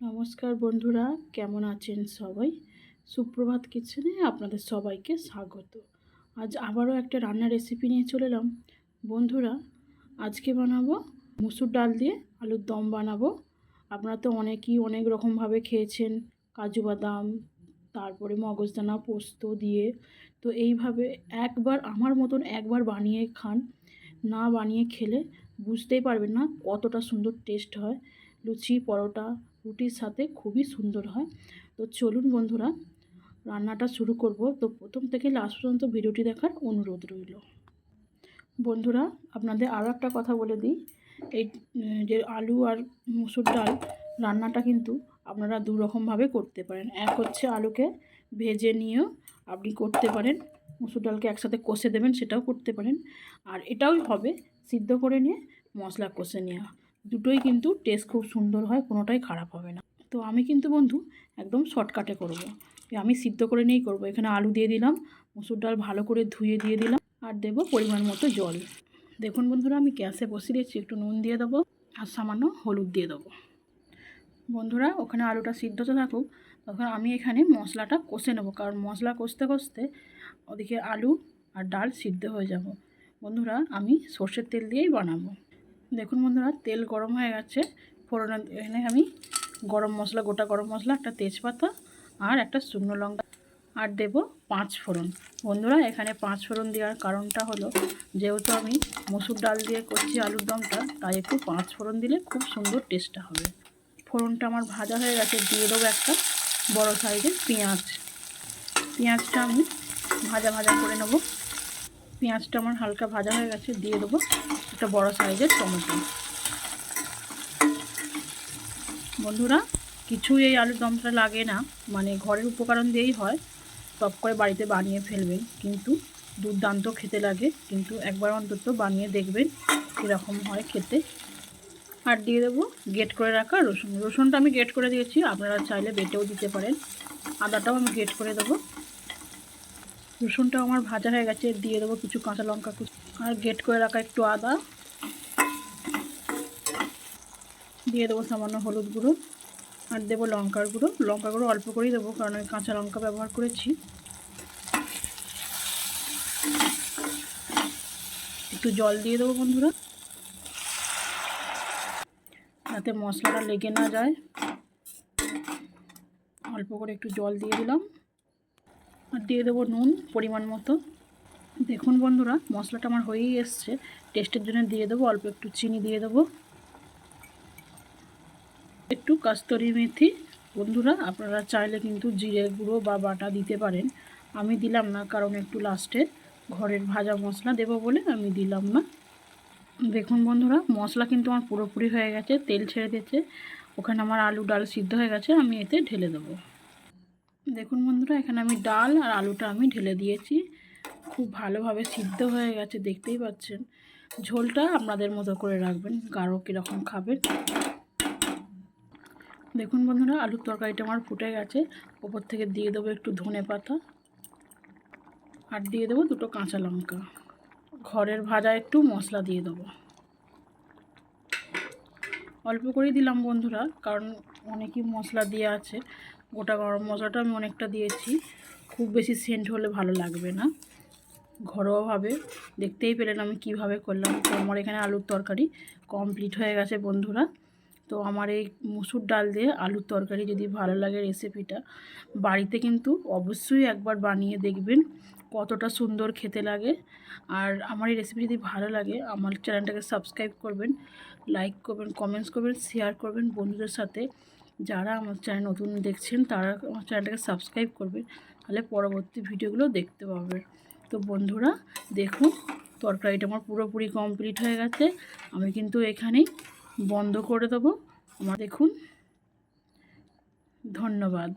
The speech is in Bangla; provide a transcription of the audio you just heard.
নমস্কার বন্ধুরা, কেমন আছেন সবাই? সুপ্রভাত কিচেনে আপনাদের সবাইকে স্বাগত। আজ আবারও একটা রান্নার রেসিপি নিয়ে চলে এলাম। বন্ধুরা, আজকে বানাবো মুসুর ডাল দিয়ে আলুর দম বানাবো। আপনারা তো অনেকেই অনেক রকমভাবে খেয়েছেন। কাজু বাদাম, তারপরে মগজদানা পোস্ত দিয়ে। তো এইভাবে একবার আমার মতন একবার বানিয়ে খান। না বানিয়ে খেলে বুঝতেই পারবেন না কতটা সুন্দর টেস্ট হয়। লুচি, পরোটা রুটির সাথে খুবই সুন্দর হয়। তো চলুন বন্ধুরা, রান্নাটা শুরু করব। তো প্রথম থেকে লাস্ট পর্যন্ত ভিডিওটি দেখার অনুরোধ রইল। বন্ধুরা, আপনাদের আরও একটা কথা বলে দিই। এই, যে আলু আর মুসুর ডাল রান্নাটা কিন্তু আপনারা দু রকমভাবে করতে পারেন। এক হচ্ছে আলুকে ভেজে নিয়েও আপনি করতে পারেন, মুসুর ডালকে একসাথে কষে দেবেন, সেটাও করতে পারেন। আর এটাও হবে সিদ্ধ করে নিয়ে মশলা কষে নেওয়া। দুটোই কিন্তু টেস্ট খুব সুন্দর হয়, কোনোটাই খারাপ হবে না। তো আমি কিন্তু বন্ধু একদম শর্টকাটে করব। আমি সিদ্ধ করে নিয়েই করব। এখানে আলু দিয়ে দিলাম, মুসুর ডাল ভালো করে ধুয়ে দিয়ে দিলাম, আর দেবো পরিমাণ মতো জল। দেখুন বন্ধুরা, আমি গ্যাসে বসিয়ে দিয়েছি, একটু নুন দিয়ে দেবো, আর সামান্য হলুদ দিয়ে দেবো। বন্ধুরা, ওখানে আলুটা সিদ্ধ তো থাকুক, তখন আমি এখানে মশলাটা কষে নেব, কারণ মশলা কষতে কষতে ওদিকে আলু আর ডাল সিদ্ধ হয়ে যাব। বন্ধুরা, আমি সর্ষের তেল দিয়েই বানাবো। দেখুন বন্ধুরা, তেল গরম হয়ে গেছে। ফোড়ন এখানে আমি গরম মশলা, গোটা গরম মশলা, একটা তেজপাতা আর একটা শুকনো লঙ্কা আর দেব পাঁচ ফোড়ন। বন্ধুরা, এখানে পাঁচ ফোড়ন দেওয়ার কারণটা হলো, যেহেতু আমি মসুর ডাল দিয়ে করছি আলুর দমটা, তাই একটু পাঁচ ফোড়ন দিলে খুব সুন্দর টেস্টটা হবে। ফোড়নটা আমার ভাজা হয়ে গেছে, দিয়ে দেবো একটা বড় সাইজের পেঁয়াজ। পেঁয়াজটা আমি ভাজা ভাজা করে নেব। পেঁয়াজটা আমার হালকা ভাজা হয়ে গেছে, দিয়ে দেবো একটা বড় সাইজের টমেটো। বন্ধুরা, কিছুই এই আলুর দমটা লাগে না মানে ঘরের উপকরণ দিয়েই হয় টপ করে বাড়িতে বানিয়ে ফেলবেন, কিন্তু দুর্দান্ত খেতে লাগে, কিন্তু একবার অন্তত বানিয়ে দেখবেন কীরকম হয় খেতে। আর দিয়ে দেবো গেট করে রাখা রসুন। রসুনটা আমি গেট করে দিয়েছি, আপনারা চাইলে বেটেও দিতে পারেন। আদাটাও আমি গেট করে দেবো। রসুনটা আমার ভাজা হয়ে গেছে, দিয়ে দেবো কিছু কাঁচা লঙ্কা আর গেট করে রাখা একটু আদা। দিয়ে দেবো সামান্য হলুদ গুঁড়ো আর দেবো লঙ্কার গুঁড়ো। লঙ্কা গুঁড়ো অল্প করেই দেবো, কারণ আমি কাঁচা লঙ্কা ব্যবহার করেছি। একটু জল দিয়ে দেবো বন্ধুরা, যাতে মশলাটা লেগে না যায়। অল্প করে একটু জল দিয়ে দিলাম। আর দিয়ে দেবো নুন পরিমাণ মতো। দেখুন বন্ধুরা, মশলাটা আমার হয়েই এসছে। টেস্টের জন্য দিয়ে দেবো, অল্প একটু চিনি দিয়ে দেবো। একটু কাস্তরি মেথি। বন্ধুরা, আপনারা চাইলে কিন্তু জিরে গুঁড়ো বা বাটা দিতে পারেন। আমি দিলাম না, কারণ একটু লাস্টে ঘরের ভাজা মশলা দেব বলে আমি দিলাম না। দেখুন বন্ধুরা, মশলা কিন্তু আমার পুরোপুরি হয়ে গেছে, তেল ছেড়ে দিয়েছে। ওখানে আমার আলু ডাল সিদ্ধ হয়ে গেছে, আমি এতে ঢেলে দেবো। দেখুন বন্ধুরা, এখানে আমি ডাল আর আলুটা আমি ঢেলে দিয়েছি। খুব ভালোভাবে সিদ্ধ হয়ে গেছে, দেখতেই পাচ্ছেন। ঝোলটা আপনাদের মতো করে রাখবেন, গাঢ় কীরকম খাবেন। দেখুন বন্ধুরা, আলুর তরকারিটা আমার ফুটে গেছে। ওপর থেকে দিয়ে দেবো একটু ধনে পাতা আর দিয়ে দেবো দুটো কাঁচা লঙ্কা। ঘরের ভাজা একটু মশলা দিয়ে দেবো। অল্প করেই দিলাম বন্ধুরা, কারণ অনেকই মশলা দিয়ে আছে। গোটা গরম মশলাটা আমি অনেকটা দিয়েছি। খুব বেশি সেন্ট হলে ভালো লাগবে না। ঘরোয়াভাবে দেখতেই পেলেন আমি কীভাবে করলাম। তো আমার এখানে আলুর তরকারি কমপ্লিট হয়ে গেছে বন্ধুরা। তো আমার এই মুসুর ডাল দিয়ে আলুর তরকারি যদি ভালো লাগে রেসিপিটা বাড়িতে কিন্তু অবশ্যই একবার বানিয়ে দেখবেন কতটা সুন্দর খেতে লাগে। আর আমার এই রেসিপি যদি ভালো লাগে, আমার চ্যানেলটাকে সাবস্ক্রাইব করবেন লাইক করবেন কমেন্টস করবেন শেয়ার করবেন বন্ধুদের সাথে। যারা আমার চ্যানেল নতুন দেখছেন, তারা আমার চ্যানেলটাকে সাবস্ক্রাইব করবেন তাহলে পরবর্তী ভিডিওগুলো দেখতে পাবে। তো বন্ধুরা, দেখুন, তরকারিটা আমার পুরোপুরি কমপ্লিট হয়ে গেছে। আমি কিন্তু এখানেই বন্ধ করে দেবো। আমার দেখুন ধন্যবাদ।